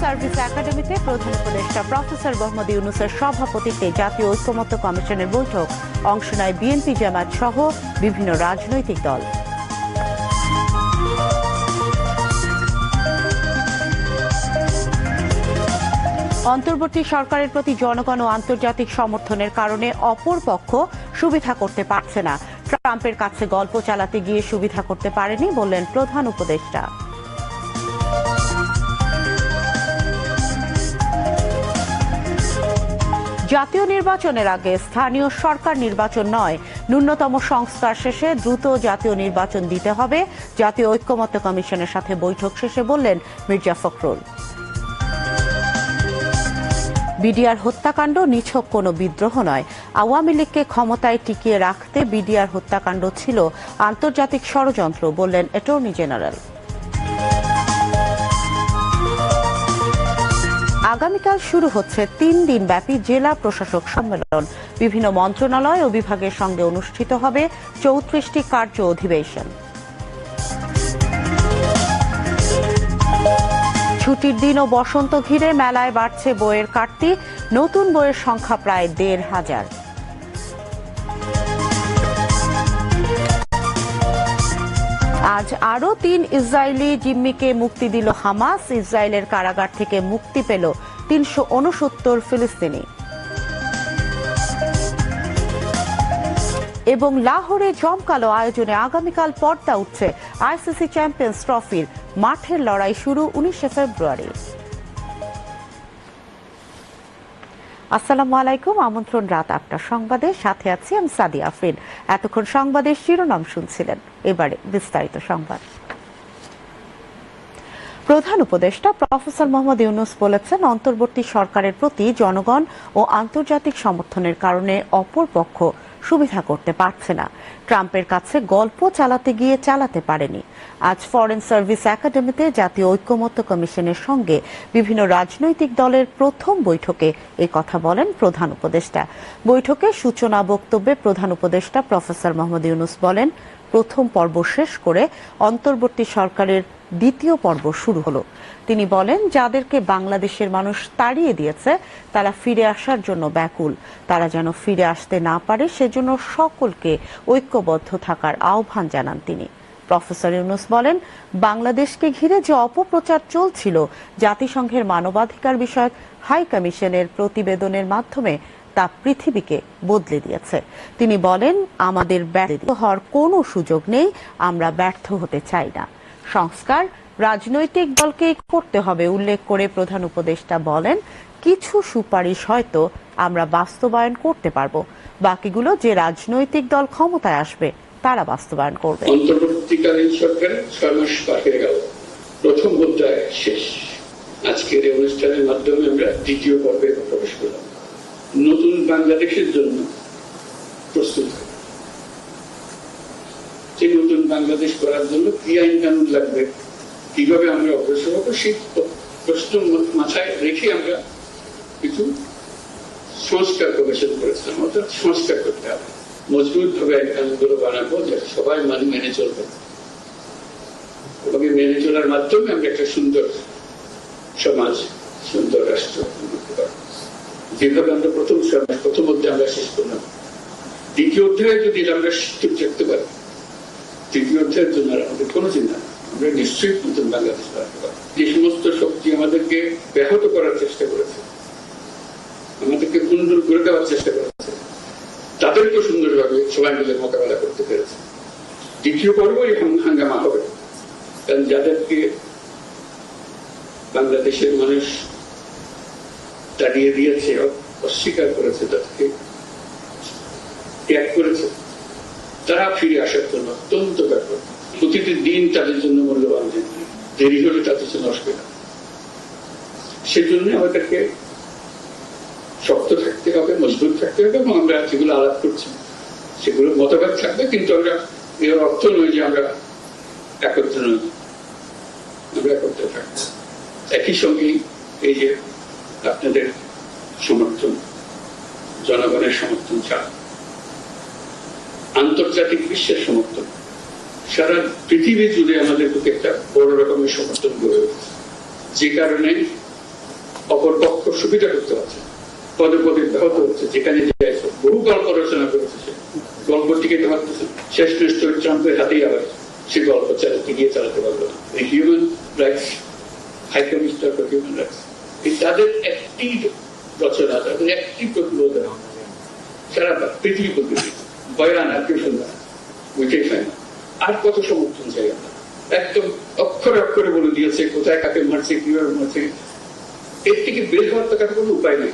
Service একাডেমিতে প্রধান উপদেষ্টা প্রফেসর মোহাম্মদ ইউনুসের সভাপতিত্বে জাতীয় ঐক্যমত্য কমিশনের বৈঠক। অংশ নেয় বিএনপি জামাত সহ বিভিন্ন রাজনৈতিক দল। অন্তর্বর্তী সরকারের প্রতি জনগণ ও আন্তর্জাতিক সমর্থনের কারণে অপর পক্ষ সুবিধা করতে পারছে না। ট্রাম্পের কাছে গল্প চালাতে গিয়ে সুবিধা করতে পারেনি বললেন প্রধান উপদেষ্টা। জাতীয় নির্বাচনের আগে স্থানীয় সরকার নির্বাচন নয়। ন্যূনতম সংস্কার শেষে দ্রুত জাতীয় নির্বাচন দিতে হবে। জাতীয় ঐক্যমত্য কমিশনের সাথে বৈঠক শেষে বললেন মির্জা ফখরুল। বিডিআর হত্যাকাণ্ড নিছক কোনো বিদ্রোহ নয়। আওয়ামী লীগকে ক্ষমতায় টিকিয়ে রাখতে বিডিআর হত্যাকাণ্ড ছিল আন্তর্জাতিক ষড়যন্ত্র, বললেন অ্যাটর্নি জেনারেল। আগামীকাল শুরু হচ্ছে তিন দিন ব্যাপী জেলা প্রশাসক সম্মেলন। বিভিন্ন মন্ত্রণালয় ও বিভাগের সঙ্গে অনুষ্ঠিত হবে চৌত্রিশটি কার্য অধিবেশন। ছুটির দিন ও বসন্ত ঘিরে মেলায় বাড়ছে বইয়ের কাটতি। নতুন বইয়ের সংখ্যা প্রায় দেড় হাজার। আজ আরও তিন ইসরায়েলি জিম্মিকে মুক্তি দিল হামাস। ইসরায়েলের কারাগার থেকে মুক্তি পেল তিনশো উনসত্তর ফিলিস্তিনি। এবং লাহোরে জমকালো আয়োজনে আগামীকাল পর্দা উঠছে আইসিসি চ্যাম্পিয়ন্স ট্রফির। মাঠের লড়াই শুরু উনিশে ফেব্রুয়ারি। আসসালামু আলাইকুম, আমন্ত্রণ রাত আটটা সংবাদে। সাথে আছি আমি সাদি আফরিন। এতক্ষণ সংবাদের শিরোনাম শুনছিলেন। এবারে বিস্তারিত সংবাদ। প্রধান উপদেষ্টা প্রফেসর মোহাম্মদ ইউনুস বলেছেন, অন্তর্বর্তী সরকারের প্রতি জনগণ ও আন্তর্জাতিক সমর্থনের কারণে অপর পক্ষ সুবিধা করতে পারছে না। ট্রাম্পের কাছে গল্প চালাতে গিয়ে চালাতে পারেনি। আজ ফরেন সার্ভিস একাডেমিতে জাতীয় ঐক্যমত্য কমিশনের সঙ্গে বিভিন্ন রাজনৈতিক দলের প্রথম বৈঠকে এই কথা বলেন প্রধান উপদেষ্টা। বৈঠকে সূচনা বক্তব্যে প্রধান উপদেষ্টা প্রফেসর মোহাম্মদ ইউনুস বলেন প্রথম পর্ব শেষ করে অন্তর্বর্তী সরকারের দ্বিতীয় পর্ব শুরু হলো। তিনি বলেন, যাদেরকে বাংলাদেশের মানুষ তাড়িয়ে দিয়েছে, তারা ফিরে আসার জন্য ব্যাকুল। তারা যেন ফিরে আসতে না পারে, সেজন্য সকলকে ঐক্যবদ্ধ থাকার আহ্বান জানান তিনি। প্রফেসর ইউনুস বলেন, বাংলাদেশকে ঘিরে যে অপপ্রচার চলছিল, জাতিসংঘের মানবাধিকার বিষয়ক হাই কমিশনের প্রতিবেদনের মাধ্যমে তা পৃথিবীকে বদলে দিয়েছে। তিনি বলেন, আমাদের ব্যর্থ হওয়ার কোনো সুযোগ নেই, আমরা ব্যর্থ হতে চাই না। সংস্কার, রাজনৈতিক দলকে করতে হবে, উল্লেখ করে প্রধান উপদেষ্টা বলেন, কিছু সুপারিশ হয়তো আমরা বাস্তবায়ন করতে পারব। বাকিগুলো যে রাজনৈতিক দল ক্ষমতায় আসবে, তারা বাস্তবায়ন করবে। অন্তর্বর্তীকালীন সরকারের ছয় গেল। প্রথম অধ্যায় শেষ। আজকের এই অনুষ্ঠানের মাধ্যমে আমরা দ্বিতীয় পর্বে প্রবেশ করলাম। নতুন বাংলাদেশের জন্য প্রস্তুত। যে নতুন বাংলাদেশ করার জন্য কি আইন কানুন লাগবে? কীভাবে আমরা অগ্রসর হব? সেই প্রশ্ন মাথায় রেখে আমরা কিছু সংস্কার প্রকাশন করেছিলাম। অর্থাৎ সংস্কার করতে হবে। মজবুত ভাবে আইন কানুনগুলো বানাবো যাতে সবাই মানে মেনে চলবে। এবং মেনে চলার মাধ্যমে আমরা একটা সুন্দর সমাজ, সুন্দর রাষ্ট্র যেভাবে প্রথম সমাজ প্রথম অধ্যায় আমরা শেষ করলাম। দ্বিতীয় অধ্যায়ে যদি আমরা ঠিক রাখতে পারি, তৃতীয় অধ্যায়ের জন্য আমাদের কোনো চিন্তা আমরা নিশ্চয়ই নতুন বাংলাদেশ যে সমস্ত শক্তি আমাদেরকে ব্যাহত করার চেষ্টা করেছে, আমাদেরকে কুণ্ডল করে দেওয়ার চেষ্টা করেছে, তাদেরকেও সুন্দরভাবে সবাই মিলে মোকাবেলা করতে পেরেছে। দ্বিতীয় পর্বই হাঙ্গামা হবে, কারণ যাদেরকে বাংলাদেশের মানুষ তাড়িয়ে দিয়েছে অস্বীকার করেছে তাদেরকে, ত্যাগ করেছে। তারা ফিরে আসার জন্য অত্যন্ত ব্যাপক প্রতিটি দিন তাদের জন্য মূল্যবান দিন। দেরি হলে তাদের জন্য অসুবিধা। সেজন্য আমাদেরকে শক্ত থাকতে হবে, মজবুত থাকতে হবে এবং আমরা যেগুলো আলাপ করছি, সেগুলো মতভেদ থাকবে, কিন্তু আমরা এর অর্থ নয় যে আমরা একত্র নই। আমরা একত্রে থাকব। একই সঙ্গে এই যে আপনাদের সমর্থন, জনগণের সমর্থন ছাড়া আন্তর্জাতিক বিশ্বের সমর্থন। সারা পৃথিবী জুড়ে আমাদের প্রতি একটা বড় রকমের সমর্থন গড়ে উঠেছে। যে কারণে অপর পক্ষ সুবিধা করতে পারছে পদে পদে ব্যাহত হচ্ছে। যেখানে বহু গল্প রচনা করেছে সে। গল্প টিকে পারতেছে শেষ নষ্ট ট্রাম্পের হাতেই আবার সে গল্প চালাতে গিয়ে চালাতে পারবে না। Human rights high commissioner for human rights তাদের একটি রচনা তাদের একটি প্রতিবেদন সারা পৃথিবী পদ্ধতি বয়ান আর শুনবে না পায় না আর কত সমর্থন চাই আমরা? একদম অক্ষরে অক্ষরে বলে দিয়েছে, কোথায় কাকে মারছে, কীভাবে মারছে। এর থেকে বের হওয়ার তো কাছে কোনো উপায় নেই।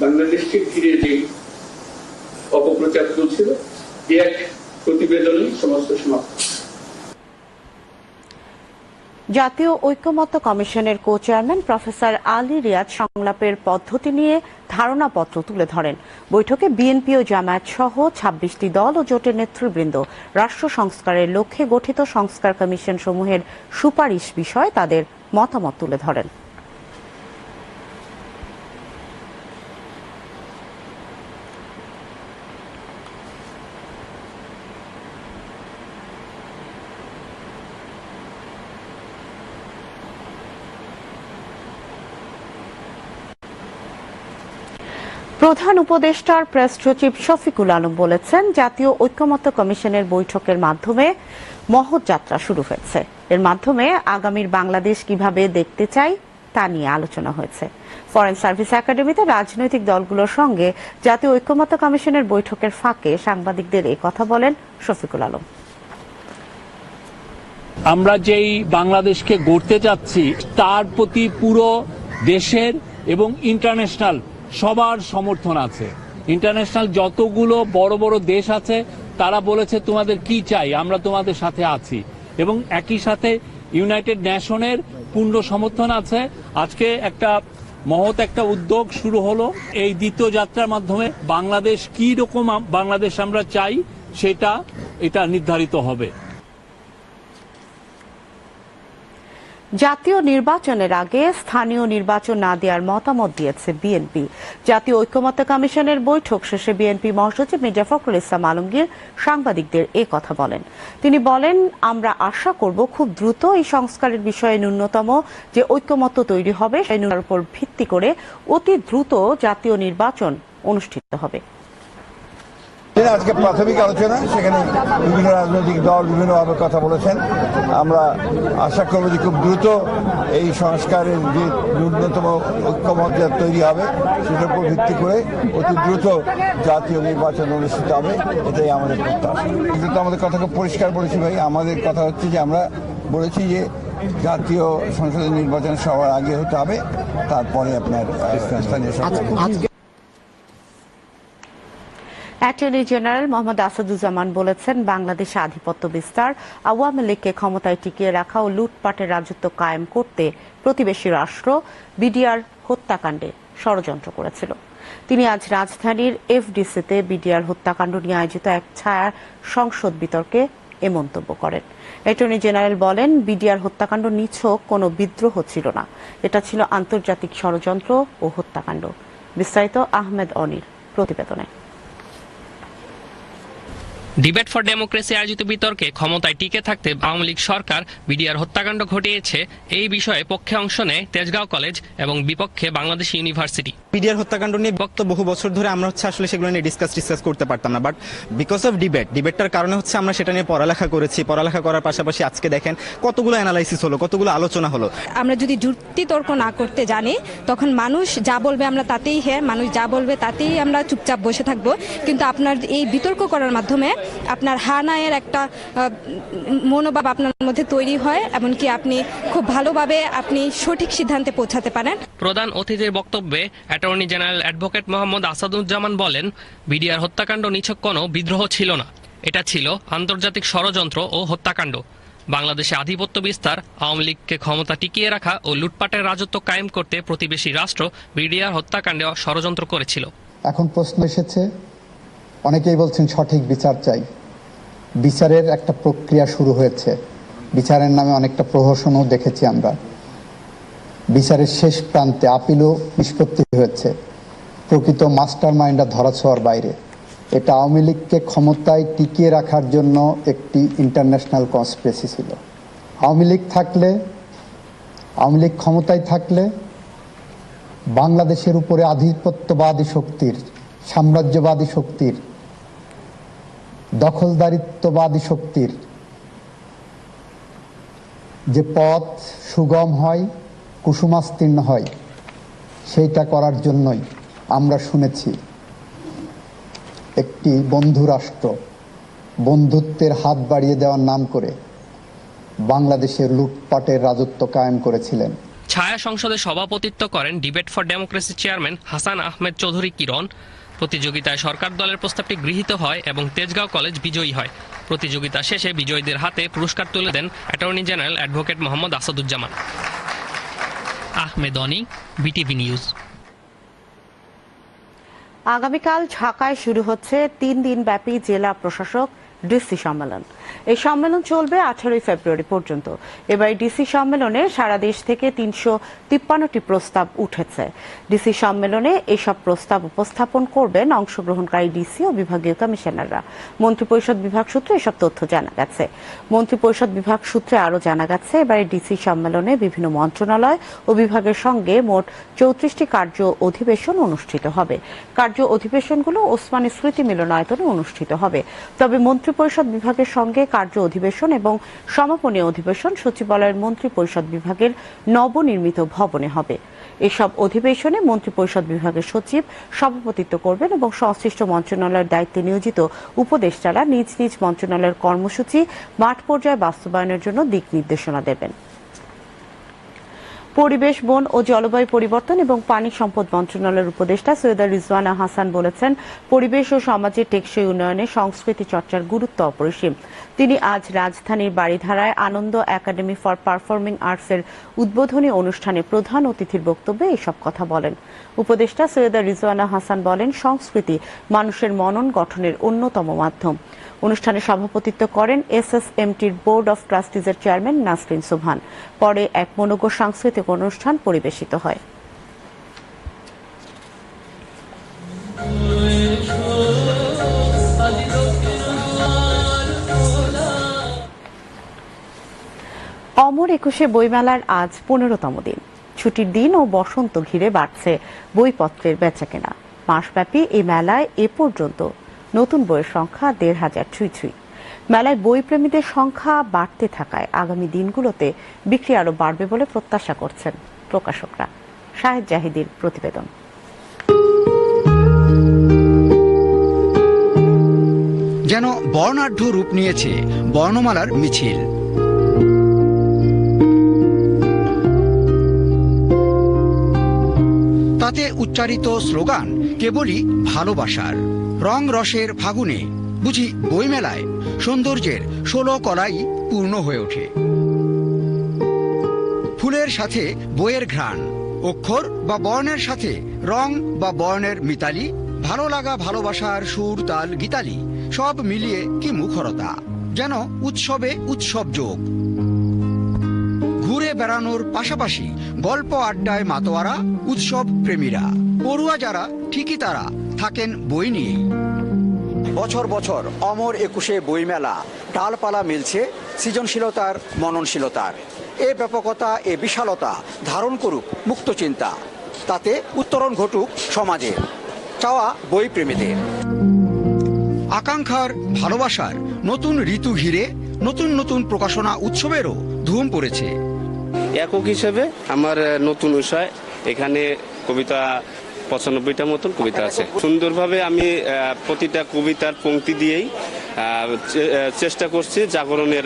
বাংলাদেশকে ঘিরে যে অপপ্রচার চলছিল এক প্রতিবেদনে সমস্ত সমাপ্ত। জাতীয় ঐক্যমত্য কমিশনের co chairman professor Ali Riaz সংলাপের পদ্ধতি নিয়ে ধারণাপত্র তুলে ধরেন। বৈঠকে বিএনপি ও জামায়াত সহ ছাব্বিশটি দল ও জোটের নেতৃবৃন্দ, রাষ্ট্র সংস্কারের লক্ষ্যে গঠিত সংস্কার কমিশন সমূহের সুপারিশ বিষয়ে তাদের মতামত তুলে ধরেন। প্রধান উপদেষ্টার প্রেস সচিব শফিকুল আলম বলেছেন, জাতীয় ঐক্যমত্য কমিশনের বৈঠকের মাধ্যমে মহৎ যাত্রা শুরু হয়েছে। এর মাধ্যমে আগামীর বাংলাদেশ কীভাবে দেখতে চাই তা নিয়ে আলোচনা হয়েছে। ফরেন সার্ভিস একাডেমিতে রাজনৈতিক দলগুলোর সঙ্গে জাতীয় ঐক্যমত্য কমিশনের বৈঠকের ফাঁকে সাংবাদিকদের এই কথা বলেন শফিকুল আলম। আমরা যেই বাংলাদেশকে গড়তে যাচ্ছি তার প্রতি পুরো দেশের এবং ইন্টারন্যাশনাল সবার সমর্থন আছে। ইন্টারন্যাশনাল যতগুলো বড় বড় দেশ আছে, তারা বলেছে তোমাদের কি চাই, আমরা তোমাদের সাথে আছি। এবং একই সাথে ইউনাইটেড নেশনের পূর্ণ সমর্থন আছে। আজকে একটা মহৎ একটা উদ্যোগ শুরু হলো। এই দ্বিতীয় যাত্রার মাধ্যমে বাংলাদেশ কি রকম বাংলাদেশ আমরা চাই, সেটা, এটা নির্ধারিত হবে। জাতীয় নির্বাচনের আগে স্থানীয় নির্বাচন না দেওয়ার মতামত দিয়েছে বিএনপি। জাতীয় ঐক্যমত্য কমিশনের বৈঠক শেষে বিএনপি মহাসচিব মির্জা ফখরুল ইসলাম আলমগীর সাংবাদিকদের এ কথা বলেন। তিনি বলেন, আমরা আশা করব খুব দ্রুত এই সংস্কারের বিষয়ে ন্যূনতম যে ঐক্যমত্য তৈরি হবে সেই উপর ভিত্তি করে অতি দ্রুত জাতীয় নির্বাচন অনুষ্ঠিত হবে। এখানে আজকে প্রাথমিক আলোচনা, সেখানে বিভিন্ন রাজনৈতিক দল বিভিন্নভাবে কথা বলেছেন। আমরা আশা করব যে খুব দ্রুত এই সংস্কারের যে ন্যূনতম ঐক্যমত তৈরি হবে, সেটার উপর ভিত্তি করে অতি দ্রুত জাতীয় নির্বাচন অনুষ্ঠিত হবে, এটাই আমাদের প্রত্যাশা। কিন্তু আমাদের কথা খুব পরিষ্কার বলেছি ভাই, আমাদের কথা হচ্ছে যে আমরা বলেছি যে জাতীয় সংসদের নির্বাচন সবার আগে হতে হবে, তারপরে আপনার স্থানীয় সরকার। অ্যাটর্নি জেনারেল মোহাম্মদ আসাদুজ্জামান বলেছেন, বাংলাদেশে আধিপত্য বিস্তার, আওয়ামী লীগকে ক্ষমতায় টিকিয়ে রাখা ও লুটপাটের রাজত্ব কায়েম করতে প্রতিবেশী রাষ্ট্র, বিডিআর হত্যাকাণ্ডে ষড়যন্ত্র করেছিল। তিনি আজ রাজধানীর এফডিসিতে বিডিআর হত্যাকাণ্ড নিয়ে আয়োজিত এক ছায়া সংসদ বিতর্কে এ মন্তব্য করেন। অ্যাটর্নি জেনারেল বলেন, বিডিআর হত্যাকাণ্ড নিছক, কোনো বিদ্রোহ ছিল না। এটা ছিল আন্তর্জাতিক ষড়যন্ত্র ও হত্যাকাণ্ড। বিস্তারিত আহমেদ অনির প্রতিবেদনে। ডিবেট ফর ডেমোক্রেসি আয়োজিত বিতর্কে ক্ষমতায় টিকে থাকতে আওয়ামী লীগ সরকার বিডিআর হত্যাকাণ্ড ঘটিয়েছে। এই বিষয়ে পক্ষে অংশ নেয় তেজগাঁও কলেজ এবং বিপক্ষে বাংলাদেশ ইউনিভার্সিটি। পিডিআর হত্যাকাণ্ড নিয়ে বক্ত বহু বছর ধরে আমরা হচ্ছে আসলে সেগুলো নিয়ে ডিসকাস ডিসকাস করতে পারতাম না। বাট বিকজ অফ ডিবেট ডিবেটটার কারণে হচ্ছে আমরা সেটা নিয়ে পড়ালেখা করেছি। পড়ালেখা করার পাশাপাশি আজকে দেখেন কতগুলো অ্যানালাইসিস হলো কতগুলো আলোচনা হলো। আমরা যদি যুক্তি তর্ক না করতে জানি তখন মানুষ যা বলবে আমরা তাতেই হ্যাঁ মানুষ যা বলবে তাতেই আমরা চুপচাপ বসে থাকব। কিন্তু আপনার এই বিতর্ক করার মাধ্যমে আপনার হানায়ের একটা মনোভাব আপনার মধ্যে তৈরি হয় এমনকি আপনি খুব ভালোভাবে আপনি সঠিক সিদ্ধান্তে পৌঁছাতে পারেন। প্রধান অতিথির বক্তব্যে attorney general advocate Mohammad Asaduzzaman বলেন বিডিআর হত্যাকাণ্ড নিছক কোনো বিদ্রোহ ছিল না। এটা ছিল আন্তর্জাতিক ষড়যন্ত্র ও হত্যাকাণ্ড। বাংলাদেশে আধিপত্য বিস্তার আওয়ামী লীগকে ক্ষমতা টিকিয়ে রাখা ও লুটপাটের রাজত্ব কায়েম করতে প্রতিবেশী রাষ্ট্র বিডিআর হত্যাকাণ্ডে ষড়যন্ত্র করেছিল। এখন প্রশ্ন এসেছে অনেকেই বলছেন সঠিক বিচার চাই। বিচারের একটা প্রক্রিয়া শুরু হয়েছে। বিচারের নামে অনেকটা প্রহসনও দেখেছি আমরা। বিচারের শেষ প্রান্তে আপিলও নিষ্পত্তি হয়েছে। প্রকৃত মাস্টার মাইন্ডার ধরাছোঁয়ার বাইরে। এটা আওয়ামী লীগকে ক্ষমতায় টিকিয়ে রাখার জন্য একটি ইন্টারন্যাশনাল কনস্পিরেসি ছিল। আওয়ামী লীগ থাকলে, আওয়ামী লীগ ক্ষমতায় থাকলে বাংলাদেশের উপরে আধিপত্যবাদী শক্তির সাম্রাজ্যবাদী শক্তির, দখলদারিত্ববাদী শক্তির যে পথ সুগম হয়, কুসুমাস্তীর্ণ হয়, সেইটা করার জন্যই আমরা শুনেছি একটি বন্ধু রাষ্ট্র বন্ধুত্বের হাত বাড়িয়ে দেওয়ার নাম করে বাংলাদেশের লুটপাটের রাজত্ব কায়েম করেছিলেন। ছায়া সংসদে সভাপতিত্ব করেন debate for democracy chairman Hasan Ahmed Chowdhury Kiron. প্রতিযোগিতায় সরকার দলের প্রস্তাবটি গৃহীত হয় এবং তেজগাঁও কলেজ বিজয়ী হয়। প্রতিযোগিতা শেষে বিজয়ীদের হাতে পুরস্কার তুলে দেন attorney general advocate Mohammad Asaduzzaman. Ahmed Oni BTV news. আগামীকাল ঢাকায় শুরু হচ্ছে তিন দিন ব্যাপী জেলা প্রশাসক ডিসি সম্মেলন। এই সম্মেলন চলবে আঠারোই ফেব্রুয়ারি পর্যন্ত। এবার ডিসি সম্মেলনে সারা দেশ থেকে তিনশো তিপ্পান্নটি প্রস্তাব উঠেছে। ডিসি সম্মেলনে এসব প্রস্তাব উপস্থাপন করবেন অংশগ্রহণকারী ডিসি ও বিভাগীয় কমিশনাররা। মন্ত্রিপরিষদ বিভাগ সূত্রে এসব তথ্য জানা গেছে। মন্ত্রিপরিষদ বিভাগ সূত্রে আরও জানা গেছে, এবারে ডিসি সম্মেলনে বিভিন্ন মন্ত্রণালয় ও বিভাগের সঙ্গে মোট চৌত্রিশটি কার্য অধিবেশন অনুষ্ঠিত হবে। কার্য অধিবেশনগুলো ওসমানী স্মৃতি মিলনায়তনে অনুষ্ঠিত হবে। তবে মন্ত্রিপরিষদ বিভাগের সঙ্গে কার্য অধিবেশন এবং সমাপনী অধিবেশন সচিবালয়ের মন্ত্রিপরিষদ বিভাগের নবনির্মিত ভবনে হবে। এসব অধিবেশনে মন্ত্রিপরিষদ বিভাগের সচিব সভাপতিত্ব করবেন এবং সংশ্লিষ্ট মন্ত্রণালয়ের দায়িত্বে নিয়োজিত উপদেষ্টারা নিজ নিজ মন্ত্রণালয়ের কর্মসূচি, মাঠ পর্যায়ে বাস্তবায়নের জন্য দিক নির্দেশনা দেবেন। পরিবেশ, বন ও জলবায়ু পরিবর্তন এবং পানি সম্পদ মন্ত্রণালয়ের উপদেষ্টা সৈয়দা রিজওয়ানা হাসান বলেছেন, পরিবেশ ও সমাজের টেকসই উন্নয়নে সংস্কৃতি চর্চার গুরুত্ব অপরিসীম। তিনি আজ রাজধানীর বাড়িধারায় আনন্দ একাডেমি ফর পারফর্মিং আর্টসের উদ্বোধনী অনুষ্ঠানে প্রধান অতিথির বক্তব্যে এসব কথা বলেন। উপদেষ্টা সৈয়দা রিজওয়ানা হাসান বলেন, সংস্কৃতি মানুষের মনন গঠনের অন্যতম মাধ্যম। অনুষ্ঠানে সভাপতিত্ব করেন এসএসএমটির বোর্ড অফ ট্রাস্টিজের চেয়ারম্যান নাসরিন সুবহান। পরে এক মনোজ্ঞ সাংস্কৃতিক অনুষ্ঠান পরিবেশিত হয়। অমর একুশে বইমেলার আজ পনেরোতম দিন। ছুটির দিন ও বসন্ত ঘিরে বাড়ছে বইপত্রের বেচাকেনা। মাসব্যাপী এই মেলায় এ পর্যন্ত নতুন বইয়ের সংখ্যা দেড় হাজার ছুঁই ছুঁই। মেলায় বই প্রেমীদের সংখ্যা বাড়তে থাকায় আগামী দিনগুলোতে বিক্রি আরও বাড়বে বলে প্রত্যাশা করছেন প্রকাশকরা। শাহেদ জাহিদির প্রতিবেদন। যেন বর্ণাঢ্য রূপ নিয়েছে বর্ণমালার মিছিল। তাতে উচ্চারিত স্লোগান কেবলই ভালোবাসার। রং রসের ফাগুনে বুঝি বইমেলায় সৌন্দর্যের ষোলো কলাই পূর্ণ হয়ে ওঠে। ফুলের সাথে বইয়ের ঘ্রাণ, অক্ষর বা বর্ণের সাথে রং বা বর্ণের মিতালি, ভালো লাগা ভালোবাসার সুর, তাল, গীতালি, সব মিলিয়ে কি মুখরতা, যেন উৎসবে উৎসব যোগ। ঘুরে বেড়ানোর পাশাপাশি গল্প আড্ডায় মাতোয়ারা, উৎসব প্রেমীরা, পড়ুয়া যারা, ঠিকই তারা থাকেন বই নিয়ে। বছর বছর অমর একুশে বইমেলা ডালপালা মিলছে সৃজনশীলতার মননশীলতার। এ ব্যাপকতা এ বিশালতা ধারণ করুক মুক্ত চিন্তা তাতে উত্তরণ ঘটুক সমাজে চাওয়া বই প্রেমীদের আকাঙ্ক্ষার ভালোবাসার নতুন ঋতু ঘিরে নতুন নতুন প্রকাশনা উৎসবেরও ধুম পড়েছে। একক হিসেবে আমার নতুন বিষয় এখানে কবিতা পঁচানব্বইটা মতন কবিতা আছে। সুন্দরভাবে আমি প্রতিটা কবিতার পংক্তি দিয়েই চে- চেষ্টা করছি জাগরণের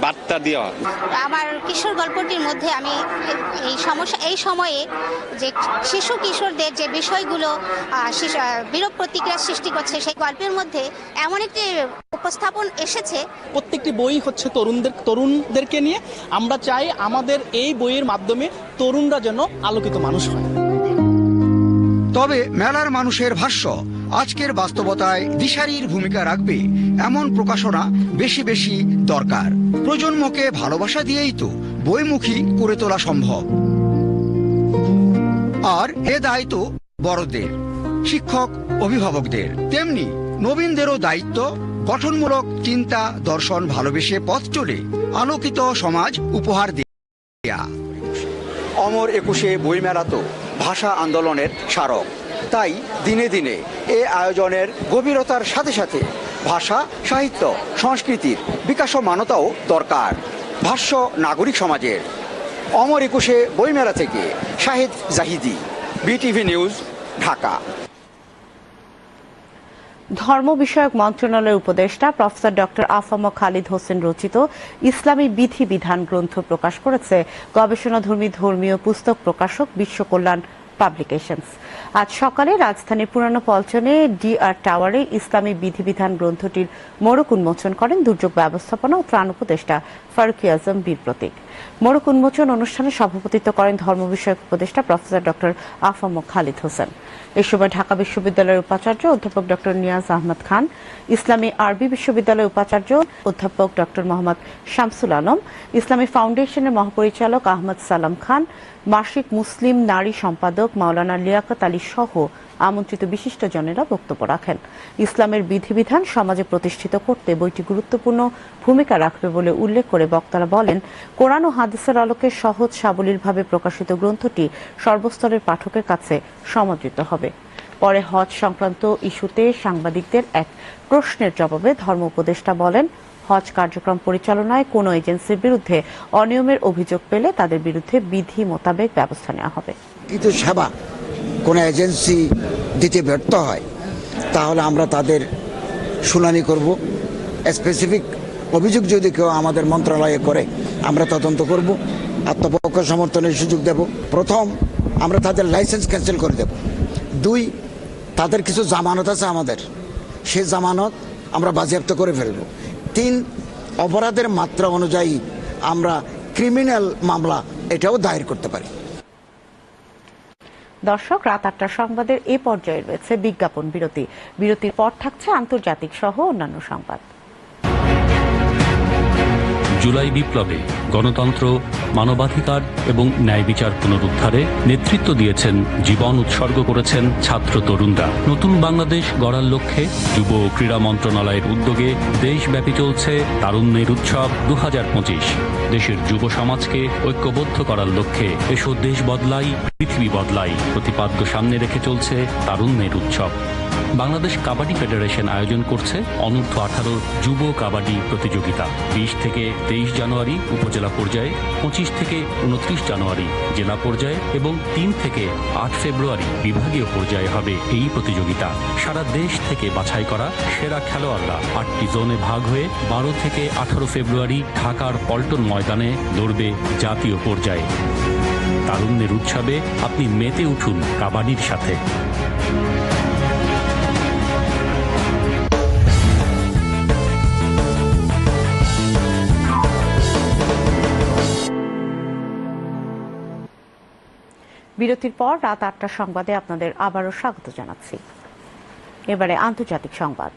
বার্তা দেওয়া। আমার কিশোর গল্পটির মধ্যে আমি এই সমস্যা এই সময়ে যে শিশু কিশোরদের যে বিষয়গুলো বিরূপ প্রতিক্রিয়া সৃষ্টি করছে সেই গল্পের মধ্যে এমন একটি উপস্থাপন এসেছে। প্রত্যেকটি বই হচ্ছে তরুণদের তরুণদেরকে নিয়ে। আমরা চাই আমাদের এই বইয়ের মাধ্যমে তরুণরা যেন আলোকিত মানুষ হয়। তবে মেলার মানুষের ভাষ্য, আজকের বাস্তবতায় দিশারির ভূমিকা রাখবে এমন প্রকাশনা বেশি বেশি দরকার। প্রজন্মকে ভালোবাসা দিয়েই তো বইমুখী করে তোলা সম্ভব। আর এ দায়িত্ব বড়দের, শিক্ষক, অভিভাবকদের। তেমনি নবীনদেরও দায়িত্ব গঠনমূলক চিন্তা, দর্শন, ভালোবেসে পথ চলে আলোকিত সমাজ উপহার দেয়া। অমর একুশে বইমেলা তো ভাষা আন্দোলনের স্মারক। তাই দিনে দিনে এ আয়োজনের গভীরতার সাথে সাথে ভাষা, সাহিত্য, সংস্কৃতির বিকাশ বিকাশমানতাও দরকার ভাষ্য নাগরিক সমাজের। অমর একুশে বইমেলা থেকে শাহিদ জাহিদি, বিটিভি নিউজ, ঢাকা। ধর্ম বিষয়ক মন্ত্রণালয়ের উপদেষ্টা professor doctor AFM Khalid Hossain রচিত ইসলামী বিধি বিধান গ্রন্থ প্রকাশ করেছে। গবেষণাধর্মী ধর্মীয় পুস্তক প্রকাশক বিশ্ব কল্যাণ পাবলিকেশনস আজ সকালে রাজধানীর পুরানো পল্টনে ডিআর টাওয়ারে ইসলামী বিধিবিধান গ্রন্থটির মোড়ক উন্মোচন করেন দুর্যোগ ব্যবস্থাপনা ও ত্রাণ উপদেষ্টা ফারুকি আজম বীর প্রতীক। মোড়ক উন্মোচন অনুষ্ঠানে সভাপতিত্ব করেন ধর্ম বিষয়ক উপদেষ্টা professor doctor AFM Khalid Hossain. এ সময় ঢাকা বিশ্ববিদ্যালয়ের উপাচার্য অধ্যাপক ডক্টর নিয়াজ আহমদ খান, ইসলামী আরবি বিশ্ববিদ্যালয়ের উপাচার্য অধ্যাপক ডক্টর মোহাম্মদ শামসুল আলম, ইসলামী ফাউন্ডেশনের মহাপরিচালক আহমদ সালাম খান মাসিক মুসলিম নারী সম্পাদক মাওলানা লিয়াকত আলী সহ আমন্ত্রিত বিশিষ্টজনেরা বক্তব্য রাখেন। ইসলামের বিধিবিধান সমাজে প্রতিষ্ঠিত করতে বইটি গুরুত্বপূর্ণ ভূমিকা রাখবে বলে উল্লেখ করে বক্তারা বলেন, কোরআন ও হাদিসের আলোকে সহজ সাবলীলভাবে প্রকাশিত গ্রন্থটি সর্বস্তরের পাঠকের কাছে সমাদৃত হবে। পরে হজ সংক্রান্ত ইস্যুতে সাংবাদিকদের এক প্রশ্নের জবাবে ধর্ম উপদেষ্টা বলেন হজ কার্যক্রম পরিচালনায় কোনো এজেন্সির বিরুদ্ধে অনিয়মের অভিযোগ পেলে তাদের বিরুদ্ধে বিধি মোতাবেক ব্যবস্থা নেওয়া হবে। কিন্তু সেবা কোনো এজেন্সি দিতে ব্যর্থ হয়, তাহলে আমরা তাদের শুনানি করব। স্পেসিফিক অভিযোগ যদি কেউ আমাদের মন্ত্রণালয়ে করে, আমরা তদন্ত করব, আত্মপক্ষ সমর্থনের সুযোগ দেব। প্রথম, আমরা তাদের লাইসেন্স ক্যান্সেল করে দেব। দুই, তাদের কিছু জামানত আছে আমাদের, সেই জামানত আমরা বাজেয়াপ্ত করে ফেলব। তিন অপরাধের মাত্রা অনুযায়ী আমরা ক্রিমিনাল মামলা এটাও দায়ের করতে পারি। দর্শক, রাত আটটার সংবাদের এ পর্যায়ে রয়েছে বিজ্ঞাপন বিরতি। বিরতির পর থাকছে আন্তর্জাতিক সহ অন্যান্য সংবাদ। জুলাই বিপ্লবে গণতন্ত্র, মানবাধিকার এবং ন্যায় বিচার পুনরুদ্ধারে নেতৃত্ব দিয়েছেন, জীবন উৎসর্গ করেছেন ছাত্র তরুণরা। নতুন বাংলাদেশ গড়ার লক্ষ্যে যুব ও ক্রীড়া মন্ত্রণালয়ের উদ্যোগে দেশব্যাপী চলছে তারুণ্যের উৎসব দু হাজার পঁচিশ। দেশের যুব সমাজকে ঐক্যবদ্ধ করার লক্ষ্যে এসো দেশ বদলাই, পৃথিবী বদলাই। প্রতিপাদ্য সামনে রেখে চলছে তারুণ্যের উৎসব। বাংলাদেশ কাবাডি ফেডারেশন আয়োজন করছে অনূর্ধ্ব আঠারো যুব কাবাডি প্রতিযোগিতা। বিশ থেকে তেইশ জানুয়ারি উপজেলা পর্যায়ে, পঁচিশ থেকে উনত্রিশ জানুয়ারি জেলা পর্যায়ে এবং তিন থেকে আট ফেব্রুয়ারি বিভাগীয় পর্যায়ে হবে এই প্রতিযোগিতা। সারা দেশ থেকে বাছাই করা সেরা খেলোয়াড়রা আটটি জোনে ভাগ হয়ে বারো থেকে আঠারো ফেব্রুয়ারি ঢাকার পল্টন ময়দানে লড়বে জাতীয় পর্যায়ে। তারুণ্যের উৎসবে আপনি মেতে উঠুন কাবাডির সাথে। বিরতির পর রাত আটটার সংবাদে আপনাদের আবারও স্বাগত জানাচ্ছি। এবারে আন্তর্জাতিক সংবাদ।